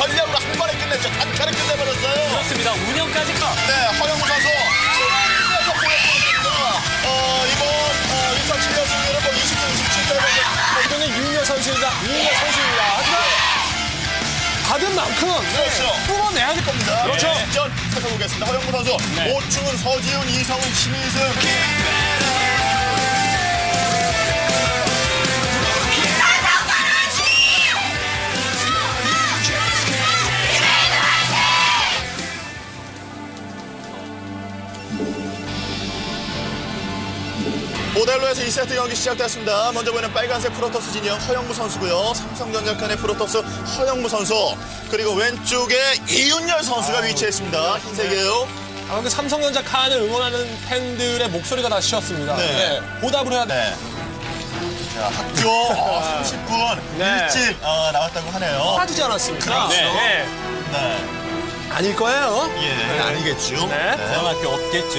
전략으로 한 번에 끝냈죠. 단칼에 끝내버렸어요. 그렇습니다. 운영까지 가. 네, 허영무 선수. 승리에서 보여줍니다. 어, 이번 어, 2007년 승리는 뭐 20승 27패 이거는 윤여 선수입니다. 선수입니다. 하지만 받은 만큼 네, 그렇죠. 뿜어내야 될 겁니다. 그렇죠. 전 살펴보겠습니다. 허영무 선수. 네. 오충은 서지훈, 이성훈, 신희승. 모델로에서 2세트 경기 시작됐습니다. 먼저 보이는 빨간색 프로토스 진영 허영무 선수고요. 삼성전자 칸의 프로토스 허영무 선수. 그리고 왼쪽에 이윤열 선수가 위치했습니다. 흰색이에요. 아, 근데 삼성전자 칸을 응원하는 팬들의 목소리가 다 쉬었습니다. 네. 네, 보답을 해야 돼. 네. 자, 학교 어, 30분 네. 일찍 어, 나왔다고 하네요. 빠지지 않았습니까? 그렇죠. 네. 네. 아닐 거예요. 예, 아니겠죠. 네. 그런 학교 없겠죠.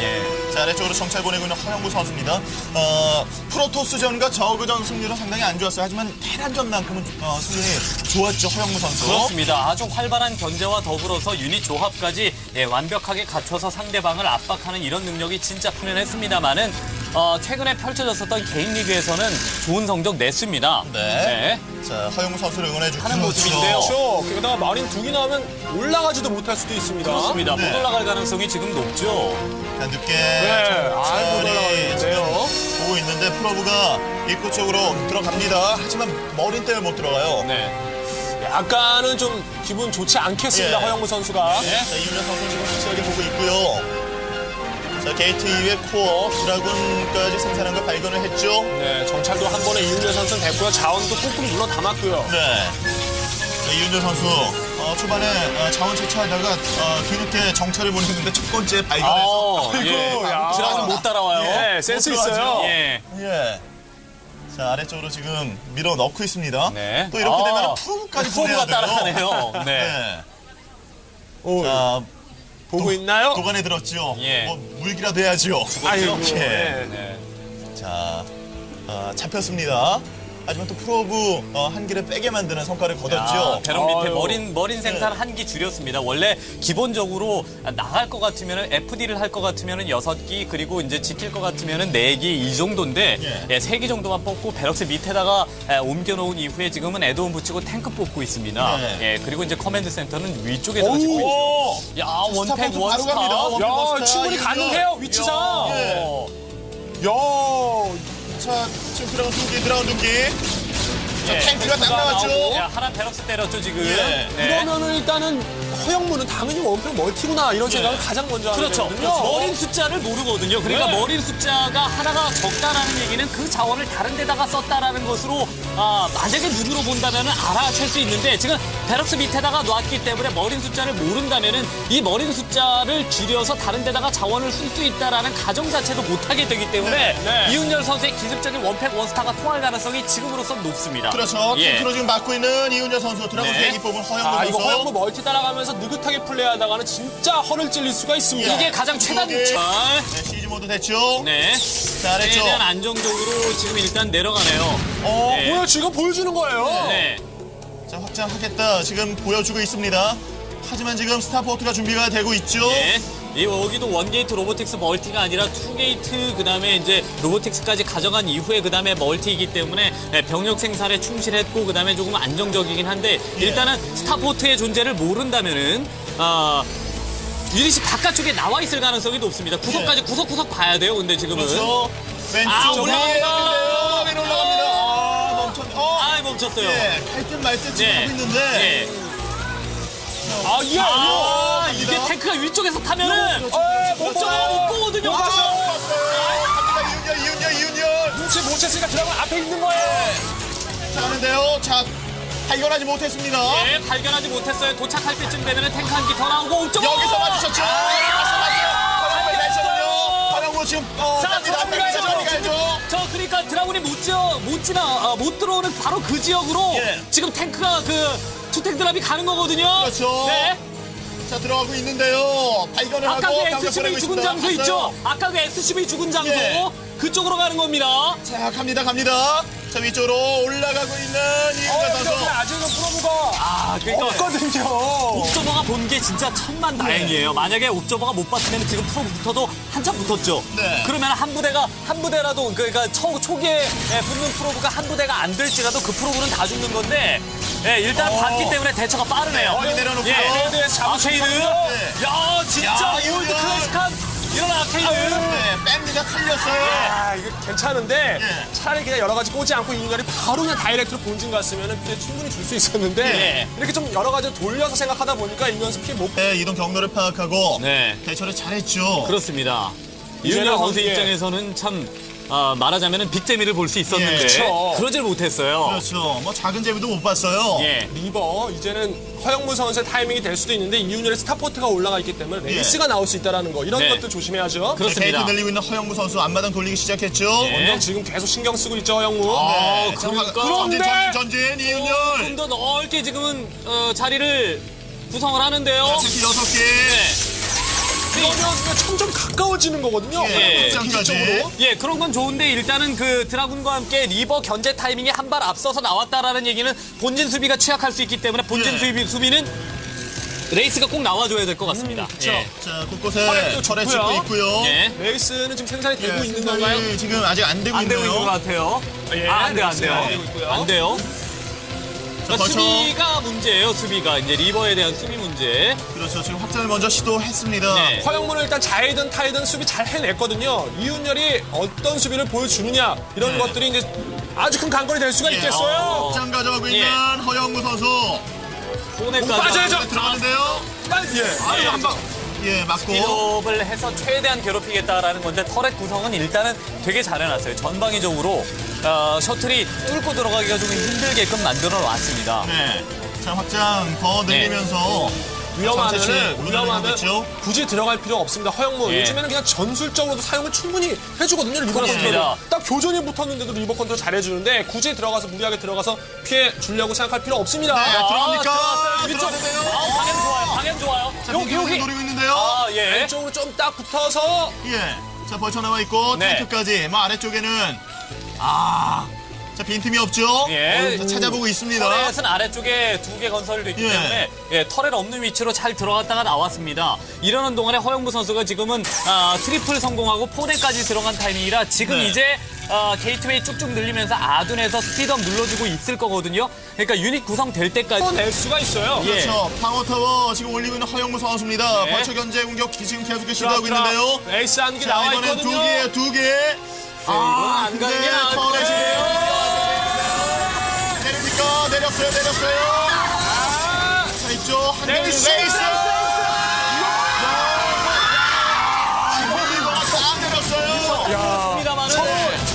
예. 자, 아래쪽으로 정찰 보내고 있는 허영구 선수입니다. 어, 프로토스전과 저그전 승률은 상당히 안 좋았어요. 하지만 테란전만큼은 어, 승률이 좋았죠, 허영구 선수. 그렇습니다. 아주 활발한 견제와 더불어서 유닛 조합까지 예, 완벽하게 갖춰서 상대방을 압박하는 이런 능력이 진짜 편연했습니다만은 어, 최근에 펼쳐졌었던 개인 리그에서는 좋은 성적 냈습니다. 네. 자, 허영구 선수를 응원해주고 하는 모습인데요. 그렇죠. 게다가 마린 두개 나오면 올라가지도 못할 수도 있습니다. 그렇습니다. 네. 못 올라갈 가능성이 지금 높죠. 자, 늦게 네, 아, 못 천천히 올라가겠는데요. 지금 보고 있는데 프로브가 입구 쪽으로 들어갑니다. 하지만 머린 때문에 못 들어가요. 네. 약간은 좀 기분 좋지 않겠습니다. 예. 허영무 선수가. 네. 자, 이윤현 선수 지금 확실하게 보고 있고요. 자, 게이트 이후에 코어, 드라군까지 생산한 걸 발견을 했죠. 네, 정찰도 한 번에 이윤재 선수는 됐고요. 자원도 꾹꾹 눌러 담았고요. 네. 자, 이윤현 선수 어, 초반에 어, 자원 채취하다가 어, 뒤늦게 정찰을 보냈는데 첫 번째 발견해서 아, 예. 야. 드라군 못 따라와요. 네, 센스 있어요. 예. 예. 자, 아래쪽으로 지금 밀어 넣고 있습니다. 네. 또 이렇게 아, 되면 프로브까지 프로브가 보내야 돼요. 따라가네요. 네. 네. 오, 자, 보고 있나요? 도관에 들었죠. 예. 뭐 물기라도 해야죠. 아이고, 예. 네. 네. 자, 어, 잡혔습니다. 하지만 또 프로브 어, 한 개를 빼게 만드는 성과를 아, 거뒀죠. 배럭 밑에. 머린 머린 생산 한기 줄였습니다. 원래 기본적으로 나갈 것 같으면은 FD를 할 것 같으면은 여섯 기 그리고 이제 지킬 것 같으면은 네기이 정도인데 예. 예, 세기 정도만 뽑고 베럭스 밑에다가 예, 옮겨놓은 이후에 지금은 에드온 붙이고 탱크 뽑고 있습니다. 네. 예, 그리고 이제 커맨드 센터는 위쪽에서 지고 있죠. 오! 야 원팩 원스타. 갑니다. 원팩 야, 원스타. 충분히. 가능해요, 위치상. 어, 야, 자, 지금 드라운 두 개, 드라운 두 개. 자, 예, 탱크가 딱 나왔죠. 하나 베럭스 때렸죠 지금. 예. 네. 그러면은 일단은 허영무는 당연히 원평 멀티구나 이런 생각을 가장 먼저 하게 그렇죠. 되거든요. 머린 숫자를 모르거든요. 그러니까 네. 머린 숫자가 하나가 적다라는 얘기는 그 자원을 다른 데다가 썼다라는 것으로 아, 만약에 눈으로 본다면 알아챌 수 있는데 지금 베럭스 밑에다가 놨기 때문에 머린 숫자를 모른다면은 이 머린 숫자를 줄여서 다른 데다가 자원을 쓸 수 있다라는 가정 자체도 못하게 되기 때문에 네, 네. 이윤열 선수의 기습적인 원팩 원스타가 통할 가능성이 지금으로서 높습니다. 그렇죠. 예. 탱크로 지금 맡고 있는 이윤여 선수, 드라군 네. 세기 뽑은 허영무 아, 선수. 이거 허영무 멀티 따라가면서 느긋하게 플레이하다가는 진짜 허를 찔릴 수가 있습니다. 이게 가장 최단 이게- 절. 네, 시즈 모드 됐죠. 네. 자, 아래쪽. 최대한 안정적으로 지금 일단 내려가네요. 어, 네. 보여 지금 보여주는 거예요. 네. 자, 확장하겠다. 지금 보여주고 있습니다. 하지만 지금 스타포트가 준비가 되고 있죠. 네. 이 여기도 원게이트 로보틱스 멀티가 아니라 투게이트 그다음에 이제 로보틱스까지 가져간 이후에 그다음에 멀티이기 때문에 네, 병력 생산에 충실했고 그다음에 조금 안정적이긴 한데 예. 일단은 스타포트의 존재를 모른다면은 아 유닛이 바깥쪽에 나와 있을 가능성이 높습니다. 구석까지 구석구석 봐야 돼요. 근데 지금은 예. 그렇죠. 왼쪽 아, 올라갑니다. 올라갑니다. 아, 멈췄. 어. 아 멈췄어요. 예, 갈듯 말듯 지금 네. 하고 있는데. 네. 아, 이게 아, 갑니다. 이게 탱크가 위쪽에서 타면은. 어, 못 보거든요. 못 봤어요. 갑니다. 이윤여, 이윤여. 눈치 못 챘으니까 드라마 앞에 있는 거예요. 자, 가는데요. 자, 발견하지 못했습니다. 예, 발견하지 못했어요. 도착할 때쯤 되면 탱크 한 기 더 나오고 여기서 맞추셨죠. 여기서 맞죠. 화장실 날씨거든요. 화장고 지금 어, 자, 갑니다. 저리 갑니다. 드라군이 못 지어 못 지나 아, 못 들어오는 바로 그 지역으로 예. 지금 탱크가 그 투탱 드랍이 가는 거거든요. 그렇죠. 네. 자, 들어가고 있는데요. 발견을 아까 하고 그 SCV 보내고 죽은. 장소? 있죠? 아까 그 SCV 죽은 장소 예. 그쪽으로 가는 겁니다. 자, 갑니다. 갑니다. 자, 위쪽으로 올라가고 있는 이윤열 어, 선수. 아직은 프로브가 아, 그러니까 없거든요. 옥저버가 본 게 진짜 천만 다행이에요. 만약에 옥저버가 못 봤으면 지금 프로부터도 한참 붙었죠. 네. 그러면 한 부대가 한 부대라도 그러니까 초, 초기에 예, 붙는 프로브가 한 부대가 안 될지라도 그 프로브는 다 죽는 건데 예, 일단 어. 봤기 때문에 대처가 빠르네요. 머리 내려놓고요. 예, 네, 잡으시는 아케이드. 네. 야, 진짜 야, 올드 이거는- 클래식한 이런 아케이드. 네, 뺍니다. 살렸어요. 아, 이거 괜찮은데 예. 차라리 그냥 여러 가지 꼬지 않고 이윤열이 바로 그냥 다이렉트로 본진 갔으면 피해 충분히 줄 수 있었는데 예. 이렇게 좀 여러 가지 돌려서 생각하다 보니까 이윤수 피해 못 네, 이동 경로를 파악하고 네. 대처를 잘했죠. 그렇습니다. 이윤열 선수 예. 입장에서는 참 아, 말하자면 빅재미를 볼 수 있었는데 예, 그렇죠. 그러질 못했어요. 그렇죠. 뭐 작은 재미도 못 봤어요. 예. 리버 이제는 허영무 선수의 타이밍이 될 수도 있는데 이윤열의 스타포트가 올라가 있기 때문에 레이스가 나올 수 있다는 거 이런 네. 것도 조심해야죠. 자, 그렇습니다. 게이트 늘리고 있는 허영무 선수 앞마당 돌리기 시작했죠. 예. 원정 지금 계속 신경 쓰고 있죠 허영무. 네, 아, 자, 그러니까. 전진, 그런데- 전진, 전진, 이윤열. 좀더 넓게 지금은 어, 자리를 구성을 하는데요. 특히 여섯 개. 네. 이러면 점점 가까워지는 거거든요. 예, 기적으로. 예, 그런 건 좋은데 일단은 그 드라군과 함께 리버 견제 타이밍에 한 발 앞서서 나왔다라는 얘기는 본진 수비가 취약할 수 있기 때문에 본진 예. 수비, 수비는 레이스가 꼭 나와줘야 될 것 같습니다. 그렇죠. 예. 자, 곳곳에 철에. 찍고 있고요. 예. 레이스는 지금 생산이 되고 예, 있는 건가요? 지금 아직 안 되고 안 있네요. 있는 것 같아요. 예, 아, 안 돼요, 안 돼요. 안 되고 있고요. 안 돼요. 자, 그러니까 수비가 문제예요, 수비가. 이제 리버에 대한 수비 문제. 그렇죠. 지금 확장을 먼저 시도했습니다. 네. 허영무는 일단 자이든 타이든 수비 잘 해냈거든요. 이윤열이 어떤 수비를 보여주느냐 이런 네. 것들이 이제 아주 큰 관건이 될 수가 예, 있겠어요. 어, 확장 가져가고 있는 예. 허영무 선수. 손에까지. 빠져야죠. 들어가는데요. 빨리 예. 아유, 한 방. 예, 맞고. 스피드업을 해서 최대한 괴롭히겠다라는 건데 터렛 구성은 일단은 되게 잘 해놨어요. 전방위적으로 어, 셔틀이 뚫고 들어가기가 좀 힘들게끔 만들어 놨습니다. 네. 자, 확장 더 늘리면서 위험하면은 위험하면? 굳이 들어갈 필요 없습니다. 허영무 예. 요즘에는 그냥 전술적으로도 사용을 충분히 해주거든요. 리버. 컨트롤. 딱 교전이 붙었는데도 리버 컨트롤 잘해주는데 굳이 들어가서 무리하게 들어가서 피해 주려고 생각할 필요 없습니다. 네. 아, 들어갑니까? 위쪽. 들어가는데요? 아, 방향 좋아요. 방향 좋아요. 자, 여기 여기 여기. 노리고 있는데요. 아, 예. 왼쪽으로 좀 딱 붙어서 예. 자, 벌쳐 나와 있고 네. 탱크까지. 뭐 아래쪽에는 아. 자, 빈틈이 없죠? 예. 자, 찾아보고 있습니다. 터렛은 아래쪽에 두 개 건설이 됐기 예. 때문에 예, 터렛 없는 위치로 잘 들어갔다가 나왔습니다. 이러는 동안에 허영무 선수가 지금은 아, 트리플 성공하고 포대까지 들어간 타이밍이라 지금 네. 이제 아, 게이트웨이 쭉쭉 늘리면서 아둔에서 스피드업 눌러주고 있을 거거든요. 그러니까 유닛 구성될 때까지 낼 수가 있어요. 예. 그렇죠. 방어타워 지금 올리고 있는 허영무 선수입니다. 네. 벌쳐 견제 공격 지금 계속 시도하고 있는데요. 에이스 한개 자, 나와 이번엔 두 있거든요. 개, 두 개. 아, 안 가는 게 나을 터렛이 거예요. 내렸어요, 내렸어요. 자, 있죠. 한. 레이스! 레이스! 딱 내렸어요.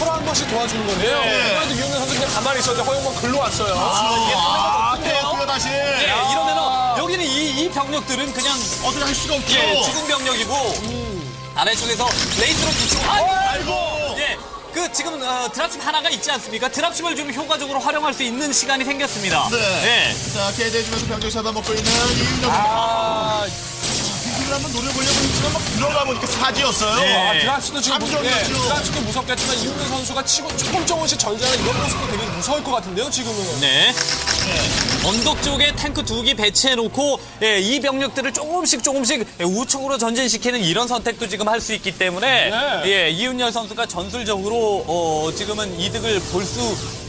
한 번씩 도와주는 건데요. 네. 그래도 이용현 선수 그냥 가만히 있었는데 허영무가 글로 왔어요. 아, 태웠고요, 다시. 예, 이러면은 여기는 이, 이 병력들은 그냥 어떻게 할 수가 없죠. 예, 죽은 병력이고 아래쪽에서 레이스로 비추고 아이고 아이고. 예. 그 지금 어, 드랍십 하나가 있지 않습니까? 드랍십을 좀 효과적으로 활용할 수 있는 시간이 생겼습니다. 네. 예. 자, 개대주면서 병력 잡아먹고 있는 이윤정. 아, 빈틈을 한번 노려보려고 했지만 막 들어가 보니까 사지였어요. 네. 아, 드랍스도 지금 무- 감정이었죠. 예, 드랍스도 무섭겠지만 이용현 선수가 치고 조금 조금씩 전진하는 이런 모습도 되게 무서울 것 같은데요, 지금은. 네. 언덕 쪽에 탱크 두개 배치해놓고 예, 이 병력들을 조금씩 조금씩 예, 우측으로 전진시키는 이런 선택도 지금 할 수 있기 때문에 네. 예, 이윤열 선수가 전술적으로 어, 지금은 이득을 볼 수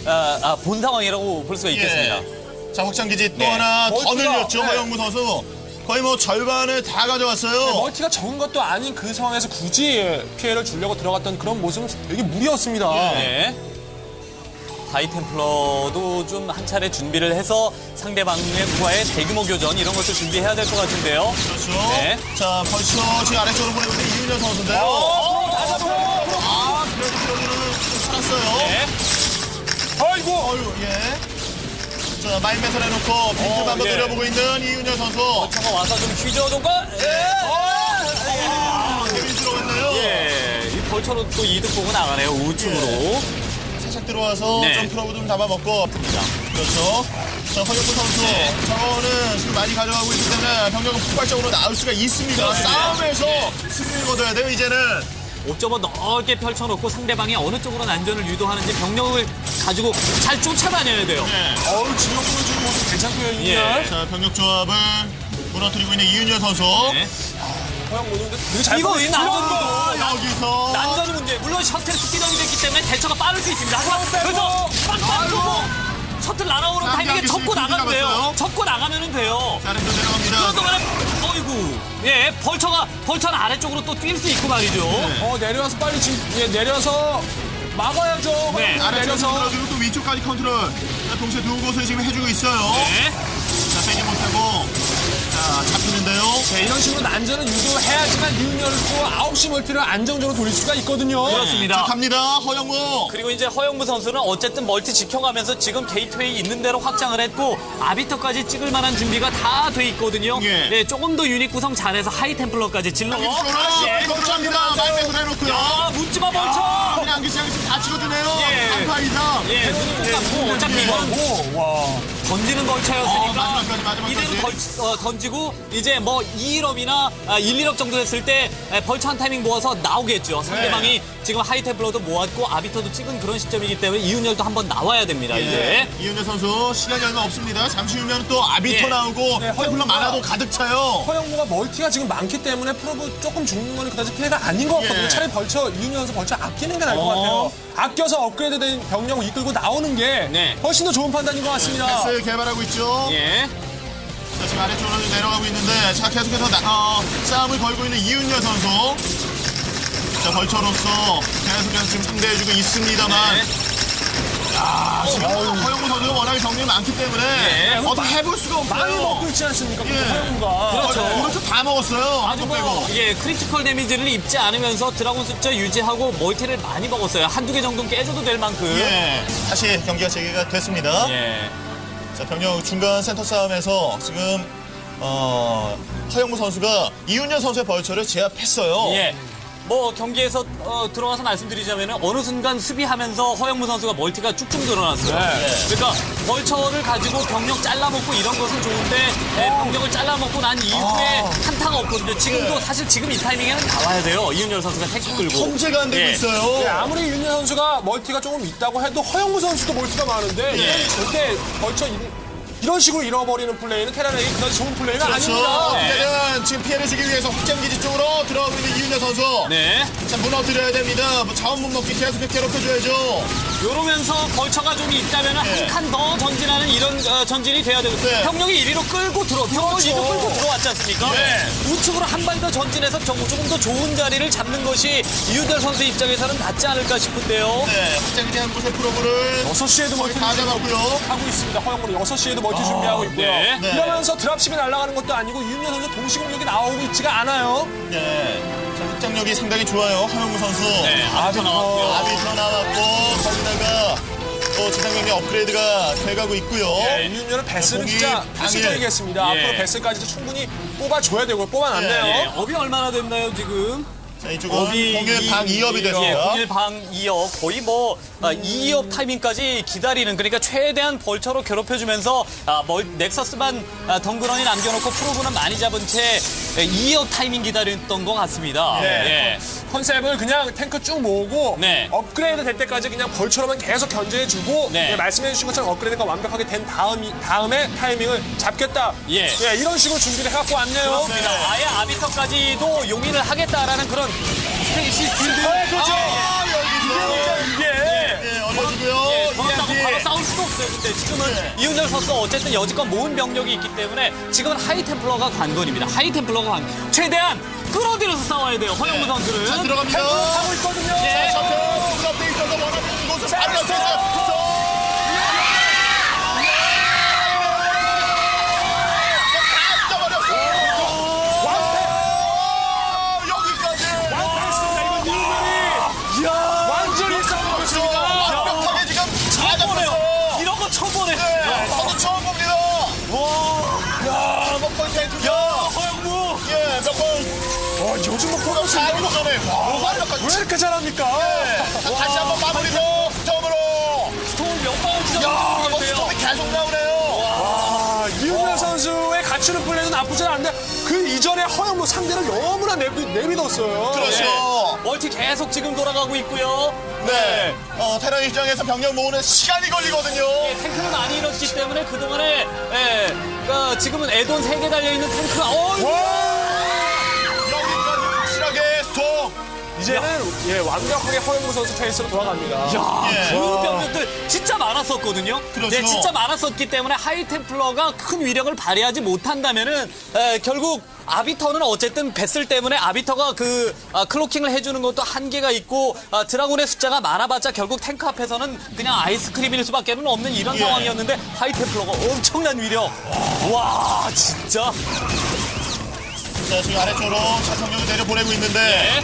아, 본 상황이라고 볼 수가 있겠습니다. 예. 자, 확장기지 또 네. 하나 더 멀티가, 늘렸죠, 네. 허영무 선수. 거의 뭐 절반을 다 가져갔어요. 멀티가 적은 것도 아닌 그 상황에서 굳이 피해를 주려고 들어갔던 그런 모습은 되게 무리였습니다. 네. 하이템플러도 좀 한 차례 준비를 해서 상대방과의 대규모 교전 이런 것도 준비해야 될 것 같은데요. 그렇죠. 네. 자, 벌써 지금 아래쪽으로 보내고 있는 이윤열 선수인데요. 어, 아, 그래도 여기는 좀 살았어요. 네. 아이고! 어유 예. 자, 마인맷을 해놓고 빈틈 어, 한번 예. 노려보고 있는 이윤열 선수. 저거 와서 좀 휘저어던가? 아, 데미지 들어갔네요. 예. 이 벌처로 또 이득 보고 나가네요. 우측으로. 살짝 들어와서 네. 좀 프로브 좀 잡아먹고. 그렇죠. 자, 허영무 선수. 네. 저거는 지금 많이 가져가고 있기 때문에 병력은 폭발적으로 나올 수가 있습니다. 그렇습니다. 싸움에서 승리를 거둬야 돼요, 이제는. 옵저버 넓게 펼쳐놓고 상대방이 어느 쪽으로 난전을 유도하는지 병력을 가지고 잘 쫓아다녀야 돼요. 네. 어우, 진영 보여주는 모습 괜찮고요, 예. 이윤열. 자, 병력 조합을 무너뜨리고 있는 이윤열 선수. 네. 되게 잘 이거 이 난전도 아, 여기서 난전이 문제. 물론 셔틀 스피드업이 됐기 때문에 대처가 빠를 수 있습니다. 하지만. 그래서 빵빵 쏘고 셔틀 날아오는 자, 타이밍에 접고 나가면 돼요. 접고 나가면 돼요. 내려갑니다. 그런 동안에 어이구 예 벌처가 벌처는 아래쪽으로 또 뛸 수 있고 말이죠. 어, 내려와서 빨리 지금, 예, 내려서 막아야죠. 네. 아래쪽으로 내려서. 또 위쪽까지 컨트롤. 자, 동시에 두 곳을 지금 해주고 있어요. 네. 못하고. 자, 잡히는데요. 네, 이런 식으로 난전은 유도해야지만 이윤열을 또 9시 멀티를 안정적으로 돌릴 수가 있거든요. 그렇습니다. 자, 갑니다. 허영무. 그리고 이제 허영무 선수는 어쨌든 멀티 지켜가면서 지금 게이트웨이 있는 대로 확장을 했고 아비터까지 찍을 만한 준비가 다 돼 있거든요. 예. 조금 더 유닛 구성 잘해서 하이 템플러까지 질러. 예, 이거 갑니다. 말백을 해놓고요. 야 묻지마. 그냥 안기시 양기시 다 찍어주네요. 예. 3파 이상. 예, 똑같고 어차피 이거는 오, 와. 던지는 어, 벌처였으니까 마지막까지, 마지막까지. 이대로 덜- 어, 던지고 이제 뭐 2, 1업이나 1, 2업 정도 됐을 때 에, 벌처 한 타이밍 모아서 나오겠죠. 상대방이 지금 하이템플러도 모았고 아비터도 찍은 그런 시점이기 때문에 이윤열도 한번 나와야 됩니다. 이제 예. 이윤재 선수 시간이 얼마 없습니다. 잠시 후면 또 아비터 예. 나오고 네, 허영무가- 많아도 가득 차요. 허영무가 멀티가 지금 많기 때문에 프로브 조금 죽는 거는 그다지 피해가 아닌 것 같거든요. 예. 차라리 벌쳐, 이윤열 선수 벌쳐 아끼는 게 나을 것 어. 같아요. 아껴서 업그레이드된 병력을 이끌고 나오는 게 네. 훨씬 더 좋은 판단인 것 같습니다. 패스 개발하고 있죠. 예. 자, 지금 아래쪽으로 내려가고 있는데 자 계속해서 나- 어, 싸움을 걸고 있는 이윤열 선수. 자 벌처로서 계속해서 지금 상대해주고 있습니다만. 네. 야, 지금 허영무 선수가 워낙에 정리이 많기 때문에 예. 어떻게 해볼 수가 많이 먹고 없어요. 있지 않습니까? 예. 허영무가. 그렇죠. 그렇죠. 다 먹었어요. 아주. 뭐, 예, 크리티컬 데미지를 입지 않으면서 드라곤 숫자 유지하고 멀티를 많이 먹었어요. 한두 개 정도는 깨줘도 될 만큼. 예. 다시 경기가 재개가 됐습니다. 예. 자, 병력 중간 센터 싸움에서 지금 어, 허영무 선수가 이윤열 선수의 벌처를 제압했어요. 예. 뭐 경기에서 어, 들어가서 말씀드리자면 어느 순간 수비하면서 허영무 선수가 멀티가 쭉쭉 늘어났어요. 네. 예. 그러니까 벌처를 가지고 병력 잘라먹고 이런 것은 좋은데 예, 병력을 잘라먹고 난 이후에 한타가 없거든요. 지금도 네. 사실 지금 이 타이밍에는 나와야 돼요. 이윤열 선수가 택시 끌고. 통제가 안 되고 예. 있어요. 네, 아무리 윤현 선수가 멀티가 조금 있다고 해도 허영무 선수도 멀티가 많은데 예. 이건 절대 벌쳐 이- 이런 식으로 잃어버리는 플레이는 테란에게 그다지 좋은 플레이가 그렇죠. 아닙니다. 어떻게든 지금 피해를 주기 위해서 확장기지 쪽으로 들어가고 있는 이윤열 선수. 네. 자, 무너뜨려야 됩니다. 뭐 자원 못 먹기 계속 괴롭혀줘야죠. 요러면서 벌처가 좀 있다면 네. 한칸 더 전진하는 이런 어, 전진이 돼야 되고 네. 병력이 이리로 끌고 들어 병력을 그렇죠. 이리로 끌고 들어왔지 않습니까? 네. 우측으로 한 발 더 전진해서 정- 조금 더 좋은 자리를 잡는 것이 이윤열 선수 입장에서는 낫지 않을까 싶은데요. 네, 확장기지 한 곳의 프로브를 6시에도 멀티 다 잡았고요. 하고 있습니다. 허영무는 6시에도 멀티 준비하고 있고요. 네. 네. 이러면서 드랍십이 날아가는 것도 아니고 윤현 선수 동시 공격이 나오고 있지가 않아요. 네. 자, 확장력이 상당히 좋아요. 허영무 선수. 네, 아비터 나왔고요. 아비터 나왔고, 거기다가 또 지상경기 업그레이드가 돼가고 있고요. 네, 윤현은 공이 진짜. 필수적이겠습니다. 예. 앞으로 베스까지도 충분히 뽑아줘야 되고 뽑아놨네요. 예, 업이 얼마나 됐나요 지금? 자, 이쪽은 공일 방 2업이 예, 됐습니다. 공일 방 2업 거의 뭐 아, 2업 타이밍까지 기다리는 그러니까 최대한 벌처로 괴롭혀주면서 아, 멀, 넥서스만 아, 덩그러니 남겨놓고 프로브는 많이 잡은 채 2업 타이밍 기다렸던 것 같습니다. 네. 예. 컨셉을 그냥 탱크 쭉 모으고 네. 업그레이드 될 때까지 그냥 벌처럼만 계속 견제해주고 네. 예, 말씀해 주신 것처럼 업그레이드가 완벽하게 된 다음이, 다음에 타이밍을 잡겠다. 예. 이런 식으로 준비를 해갖고 왔네요. 그렇습니다. 아예 아비터까지도 용인을 하겠다라는 그런 스테이시 빌드. 네, 그렇죠. 아. 이게 예, 얼어주고요. 예. 바로 싸울 수도 없어요. 근데 지금은 네. 이윤열 선수 어쨌든 여지껏 모은 병력이 있기 때문에 지금은 하이템플러가 관건입니다. 하이템플러가 관건. 최대한 끌어들여서 싸워야 돼요. 허영무 자, 선수는. 들어갑니다. 하고 있거든요. 예. 자, 업돼 있어서 원하는 곳을 옆에 있어요. 요즘 뭐 4분 전에. 와, 완벽한. 왜 이렇게 잘합니까? 자, 다시 한번 마무리로 스톰으로. 스톤 몇번 야, 뭐 찢어졌는데요. 스톰이 계속 나오네요. 아, 이윤현 선수의 가출은 플레이도 나쁘진 않은데 그 이전에 허영무 상대를 너무나 내비, 내비뒀어요. 그렇죠. 예. 멀티 계속 지금 돌아가고 있고요. 네. 어, 테란 입장에서 병력 모으는 시간이 걸리거든요. 예, 탱크를 많이 잃었기 때문에 그동안에 예, 그러니까 지금은 에돈 3개 달려있는 탱크가 어, 여 이제는 예, 완벽하게 허영무 선수 페이스로 돌아갑니다. 야, 예. 그 병력들 진짜 많았었거든요. 그렇죠. 네, 진짜 많았었기 때문에 하이템플러가 큰 위력을 발휘하지 못한다면은 에, 결국 아비터는 어쨌든 뱃슬 때문에 아비터가 그 아, 클로킹을 해주는 것도 한계가 있고 아, 드라군의 숫자가 많아봤자 결국 탱크 앞에서는 그냥 아이스크림일 수밖에는 없는 이런 예. 상황이었는데 하이템플러가 엄청난 위력. 와 진짜. 자, 지금 아래쪽으로 차성력을 내려보내고 있는데.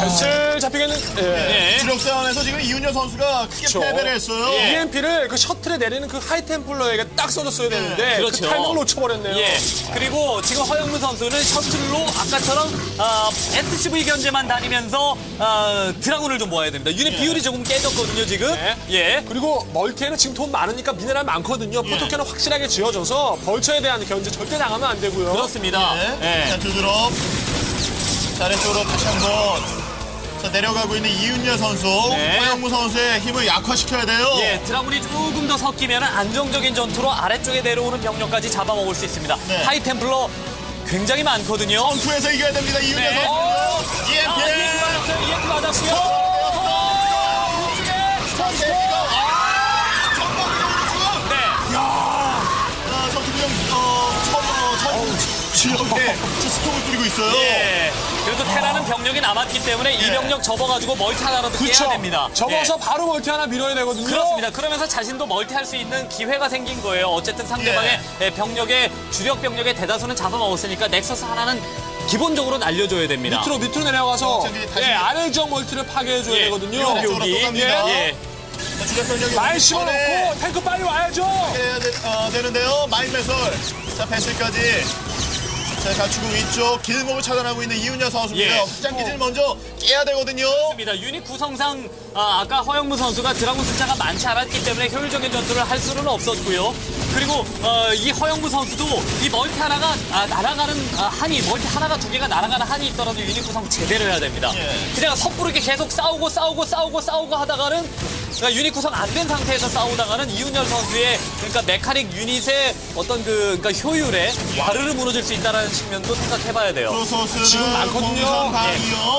네. 슬 잡히겠는 예. 네. 주력 싸움에서 지금 이윤여 선수가 크게 그렇죠. 패배를 했어요. 예. EMP를 그 셔틀에 내리는 그 하이템플러에게 딱 써줬어야 되는데 그 그렇죠. 타이밍을 놓쳐버렸네요. 예. 그리고 지금 허영무 선수는 셔틀로 아까처럼 아, SCV 견제만 다니면서 아, 드라군을 좀 모아야 됩니다. 유닛 비율이 조금 깨졌거든요, 지금. 네. 예. 그리고 멀티에는 지금 돈 많으니까 미네랄 많거든요. 예. 포토캔은 확실하게 지어줘서 벌처에 대한 견제 절대 당하면 안 되고요. 그렇습니다. 네. 예. 자, 두드럽. 자, 아래쪽으로 다시 한 번. 자, 내려가고 있는 이윤여 선수. 네. 허영무 선수의 힘을 약화시켜야 돼요. 예, 드라군이 조금 더 섞이면 안정적인 전투로 아래쪽에 내려오는 병력까지 잡아먹을 수 있습니다. 네. 하이템플러 굉장히 많거든요. 전투에서 이겨야 됩니다. 이윤여 네. 선수. 아, EMP. EMP 맞았어요. EMP 맞았고요. 선수가 아, 지역에 스톱을 뿌리고 있어요. 예. 그래도 테라는 병력이 남았기 때문에 이 예. 병력 접어가지고 멀티 하나라도 깨야. 됩니다. 접어서 예. 바로 멀티 하나 밀어야 되거든요. 그렇습니다. 그러면서 자신도 멀티할 수 있는 기회가 생긴 거예요. 어쨌든 상대방의 예, 병력의 주력 병력의 대다수는 잡아먹었으니까 넥서스 하나는 기본적으로 날려줘야 됩니다. 밑으로 밑으로 다시- 예, 아래 지역 멀티를 파괴해줘야 예. 되거든요. 여기. 예. 말 심어놓고 탱크 빨리 와야죠. 해야 되, 어, 되는데요. 마인 매설. 자, 배슬까지. 자, 갖추고 위쪽 길목을 차단하고 있는 이윤여 선수입니다. 예. 기지를 먼저 깨야 되거든요. 입니다. 유닛 구성상 아, 까 허영무 선수가 드라군 숫자가 많지 않았기 때문에 효율적인 전투를 할 수는 없었고요. 그리고 어, 이 허영무 선수도 이 멀티 하나가 아, 날아가는 아, 한이 멀티 하나가 두 개가 날아가는 한이 있더라도 유닛 구성 제대로 해야 됩니다. 예. 그냥 섣부르게 계속 싸우고 싸우고 싸우고 싸우고 하다가는 그러니까 유닛 구성 안 된 상태에서 싸우다가는 이윤열 선수의 그러니까 메카닉 유닛의 어떤 그 그러니까 효율에 와르르 무너질 수 있다는 측면도 생각해봐야 돼요. 지금 많거든요.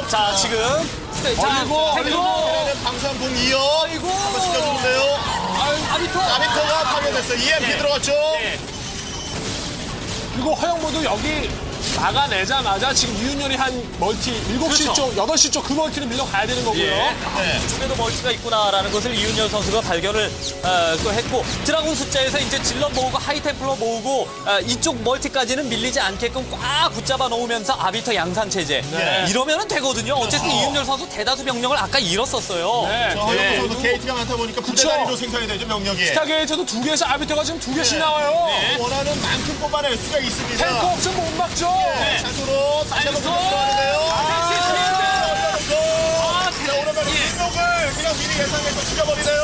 예. 자 지금 자, 어이구, 탱크. 는 방산 공이협. 아이고. 한번 시켜주는데요. 아비터. 아비터가 파괴됐어요. EMP 예. 들어갔죠. 예. 그리고 허영모도 여기 막아내자마자 지금 이윤열이 한 멀티 7시 그렇죠. 쪽, 8시 쪽 그 멀티를 밀려가야 되는 거고요. 예. 네. 이쪽에도 멀티가 있구나라는 것을 이윤열 선수가 발견을 어, 또 했고 드라군 숫자에서 이제 질럿 모으고 하이템플러 모으고 어, 이쪽 멀티까지는 밀리지 않게끔 꽉 붙잡아 놓으면서 아비터 양산 체제 네. 이러면은 되거든요. 어쨌든 이윤열 선수 대다수 병력을 아까 잃었었어요. 네. 저 예. 선수 게이트가 많다 보니까 부대. 단위로 생산이 되죠, 명령이. 스타게이트도 두 개에서 아비터가 지금 두 개씩 네. 나와요. 네. 원하는 만큼 뽑아낼 수가 있습니다. 탱크 없으면 못 막죠. 네. 찬스로 다시 한번! 들어가는데요. 아, 아, 네. 자, 예. 그냥 미리 예상해서 죽여버리네요.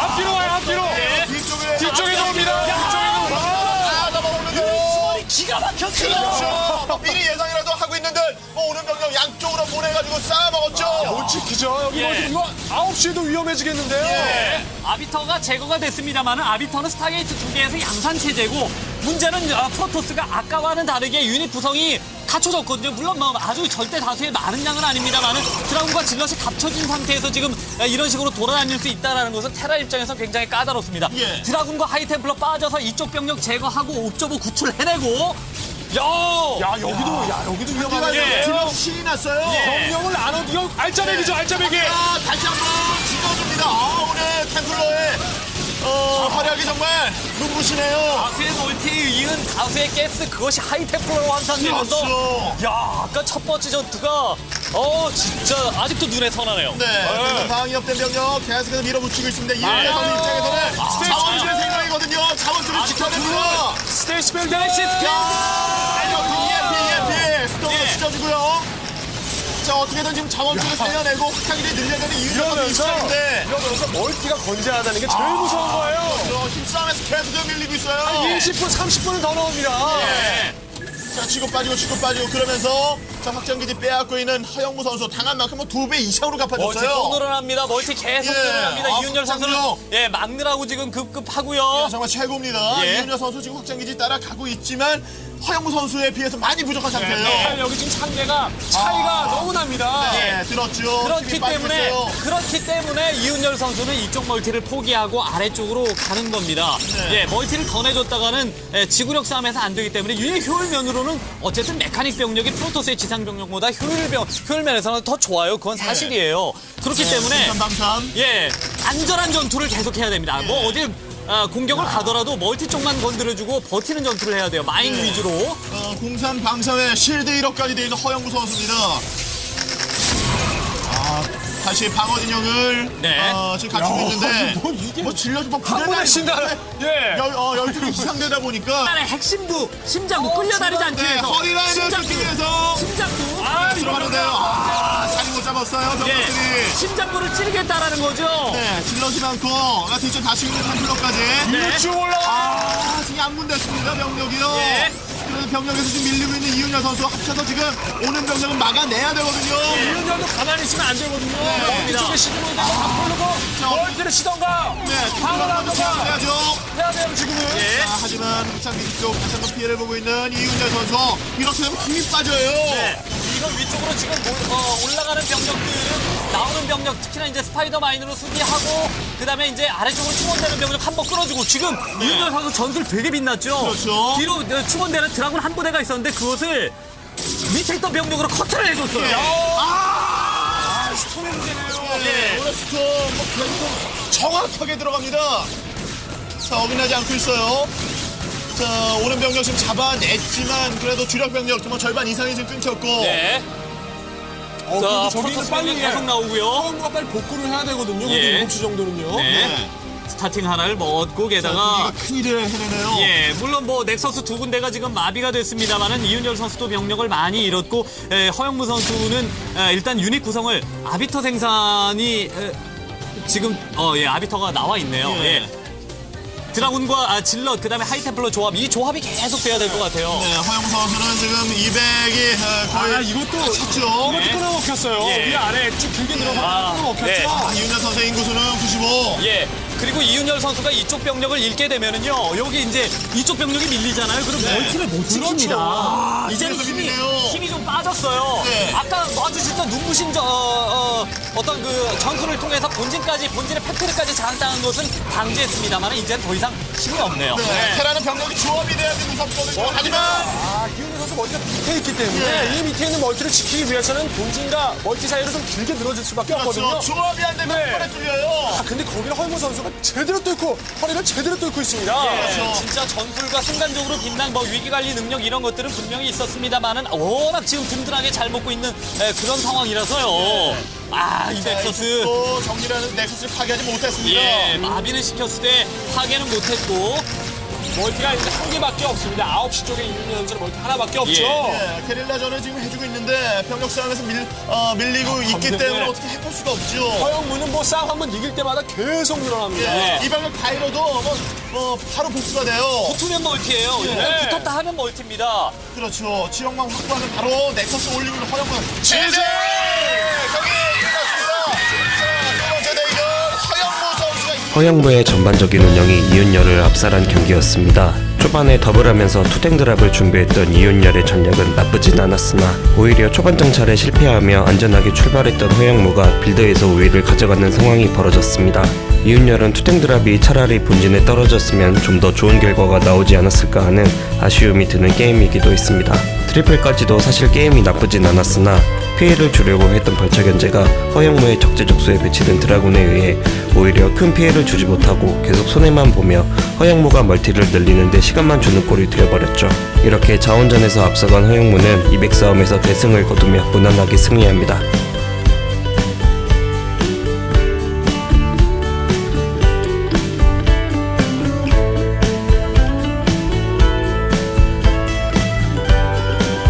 앞뒤로 와요, 앞뒤로. 네. 뒤쪽에 뒤쪽에 옵니다. 뒤쪽에 옵니다. 아, 잡아먹는데요. 기가 막혔어요. 그렇죠. 미리 예상이라도 하고 있는데 뭐 오는 병력 양쪽으로 보내가지고 쌓아먹었죠. 못 지키죠. 여기 예. 멀티 이거 9시에도 위험해지겠는데요. 예. 아비터가 제거가 됐습니다만 아비터는 스타게이트 두 개에서 양산 체제고 문제는 어, 프로토스가 아까와는 다르게 유닛 구성이 갖춰졌거든요. 물론 뭐 아주 절대 다수의 많은 양은 아닙니다만 드라군과 질럿이 갖춰진 상태에서 지금 어, 이런 식으로 돌아다닐 수 있다는 것은 테라 입장에서 굉장히 까다롭습니다. 예. 드라군과 하이템플러 빠져서 이쪽 병력 제거하고 옵저버 구출해내고 야! 야, 여기도, 야, 여기도 위험하네요. 예. 지금 신이 났어요. 병력을 나눠, 이거 알짜배기죠, 알짜배기. 아, 다시 한번 찍어줍니다. 아, 오늘 템플러의 어, 활약이 정말 눈부시네요. 다수의 멀티에 이은 다수의 가스 그것이 하이템플러로 환산되면서 그렇죠. 야 아까 첫 번째 전투가 어 진짜 아직도 눈에 선하네요. 네, 지금 방위협된 병력 계속해서 밀어붙이고 있습니다. 이은혜 아. 선수 입장에서는 아. 생각이거든요. 자원줄을 아, 지켜야 진짜 됩니다. 스테이시 빌드. 스테이시 스피드! EMP, EMP, 스톱으로 예. 지켜주고요. 자, 어떻게든 지금 자원줄을 살려내고 확장기를 늘려야 되는 이윤혜 선수 이러면서, 멀티가 건재하다는 게 제일 무서운 거예요. 저 힘쓰고 빠지고 있어요. 20분, 30분은 더 나옵니다. 예. 자, 치고 빠지고 치고 빠지고 그러면서 자, 확장기지 빼앗고 있는 허영무 선수 당한 만큼 두배 이상으로 멀티 갚아줬어요. 또 늘어납니다. 멀티 계속 예. 늘어납니다. 아, 이윤열 선수는 확장력. 예 막느라고 지금 급급하고요. 정말 최고입니다. 예. 이윤여 선수 지금 확장기지 따라가고 있지만 허영무 선수에 비해서 많이 부족한 상태예요. 네, 여기 지금 상대가 차이가 너무 납니다. 네, 들었죠. 그렇기 때문에. 그렇기 때문에 이윤열 선수는 이쪽 멀티를 포기하고 아래쪽으로 가는 겁니다. 네. 예, 멀티를 더 내줬다가는 예, 지구력 싸움에서 안 되기 때문에 유닛 효율 면으로는 어쨌든 메카닉 병력이 프로토스의 지상 병력보다 효율 병 효율 면에서는 더 좋아요. 그건 사실이에요. 그렇기 때문에 방삼 예 안전한 전투를 계속해야 됩니다. 네. 뭐 어디 아, 공격을 가더라도 멀티 쪽만 건드려주고 버티는 전투를 해야 돼요. 마인 네. 위주로. 어, 공산 방사회 실드 1억까지 돼 있는 허영무 선수입니다. 아, 다시 방어 진영을 네. 어, 지금 갖추고 야, 있는데 뭐 이게 뭐 질러서 뭐한 번에 신다. 예. 열, 어, 열두 이상 되다 보니까 안에 핵심부 심장부 끌려다니지 않기 네, 위해서 허리라인을 심장부 뚫기 위해서 심장부 아, 들어가는데요. 아, 자리 못 잡았어요. 병력들이. 예, 심장부를 찌르겠다라는 거죠. 네, 질럿이 많고 아, 뒤쪽 다시 있는 한플러까지 네. 쭉 올라와. 아, 지금 양분 됐습니다. 병력이요. 예. 병력에서 지금 밀리고 있는 이윤열 선수 합쳐서 지금 오는 병력은 막아내야 되거든요. 이윤열도 가만히 있으면 안 되거든요. 네. 되고 다 풀고 멀티를 치던가 네, 방어를 하던가 해야죠. 해야 돼요 지금은. 예. 자, 하지만 확장기 쪽 다시 한번 피해를 보고 있는 이윤열 선수 이렇게 되면 힘이 빠져요. 네. 이거 위쪽으로 지금 올- 어, 올라가는 병력들은 나오는 병력 특히나 이제 스파이더 마인으로 수비하고 그다음에 이제 아래쪽으로 충원되는 병력 한 번 끌어주고 지금 이윤열 선수 전술 되게 빛났죠. 그렇죠. 뒤로 어, 충원되는 드라군 한 부대가 있었는데 그것을 밑에 있던 병력으로 커트를 해줬어요. 아, 스톰의 문제네요. 네, 오늘 스톰 뭐 정확하게 들어갑니다. 자, 어긋나지 않고 있어요. 자, 오는 병력 지금 잡아냈지만 그래도 주력 병력 뭐 절반 이상이 지금 끊겼고 네. 어, 자, 그리고 저기는 프로토스 빨리 빨리 계속 나오고요. 허영무가 빨리 복구를 해야 되거든요. 예. 예. 7시 정도는요. 네. 스타팅 하나를 먹었고 자, 게다가 우리가 큰일을 해내네요. 예, 물론 뭐 넥서스 두 군데가 지금 마비가 됐습니다만은 이윤열 선수도 병력을 많이 잃었고 에, 허영무 선수는 에, 일단 유닛 구성을 아비터 생산이 에, 지금 어 예 아비터가 나와 있네요. 예. 예. 드라군과 아, 질럿 그다음에 하이템플러 조합 이 조합이 계속 돼야 될 것 같아요. 네, 허영 선수는 지금 200이 거의 아, 이것도 찼죠. 이것도 네. 끊어먹혔어요. 예. 위 아래 쭉 길게 들어가서 아, 끊어먹혔죠. 네. 아, 이윤열 선수의 인구수는 95. 예. 그리고 이윤열 선수가 이쪽 병력을 잃게 되면은요 여기 이제 이쪽 병력이 밀리잖아요. 그럼 네. 멀티를 못 그렇죠. 지킵니다. 아, 이제는 힘이 밀리네요. 빠졌어요. 네. 아까 놔주셨던 눈부신 저, 어, 어, 떤그 전술을 통해서 본진까지 본진의 팩토리까지 장악당한 것은 방지했습니다만 이제는 더 이상 힘이 없네요. 네, 테라는 병력이 조합이 돼야지 무섭거든요. 하지만 아, 기훈이 선수 멀티가 밑에 있기 때문에 예. 이 밑에 있는 멀티를 지키기 위해서는 본진과 멀티 사이로 좀 길게 늘어질 수밖에 없거든요. 그렇죠. 조합이 안 되면 네. 한 번에 뚫려요. 아, 근데 거기를 허영무 선수가 제대로 뚫고 허리를 제대로 뚫고 있습니다. 예, 그렇죠. 진짜 전술과 순간적으로 빛난 뭐 위기 관리 능력 이런 것들은 분명히 있었습니다만은 워낙 지금 든든하게 잘 먹고 있는 에, 그런 상황이라서요. 아, 이 넥서스. 또 정리라는 넥서스를 파괴하지 못했습니다. 예, 마비는 시켰을 때 파괴는 못했고 멀티가 이제 한 개밖에 없습니다. 9시 쪽에 이윤현 선수는 멀티 하나밖에 없죠. 예, 게릴라전을 지금 해주고 있는데 병력 싸움에서 밀, 어, 밀리고 있기 근데 때문에 네. 어떻게 해볼 수가 없죠. 허영무는 뭐 싸움 한번 이길 때마다 계속 늘어납니다. 예, 네. 이 병력 다 잃어도 뭐, 뭐 바로 복수가 돼요. 붙으면 멀티예요. 일단 네. 붙었다 하면 멀티입니다. 그렇죠. 지역망 확보하면 바로 넥서스 올리고 있는 허영문. 제재! 경기 끝났습니다. 허영무의 전반적인 운영이 이윤열을 압살한 경기였습니다. 초반에 더블하면서 투탱 드랍을 준비했던 이윤열의 전략은 나쁘진 않았으나 오히려 초반 정찰에 실패하며 안전하게 출발했던 허영무가 빌드에서 우위를 가져가는 상황이 벌어졌습니다. 이윤열은 투탱 드랍이 차라리 본진에 떨어졌으면 좀 더 좋은 결과가 나오지 않았을까 하는 아쉬움이 드는 게임이기도 했습니다. 트리플까지도 사실 게임이 나쁘진 않았으나 피해를 주려고 했던 벌처 견제가 허영무의 적재적소에 배치된 드라군에 의해 오히려 큰 피해를 주지 못하고 계속 손해만 보며 허영무가 멀티를 늘리는데 시간만 주는 꼴이 되어버렸죠. 이렇게 자원전에서 앞서간 허영무는 200 싸움에서 대승을 거두며 무난하게 승리합니다.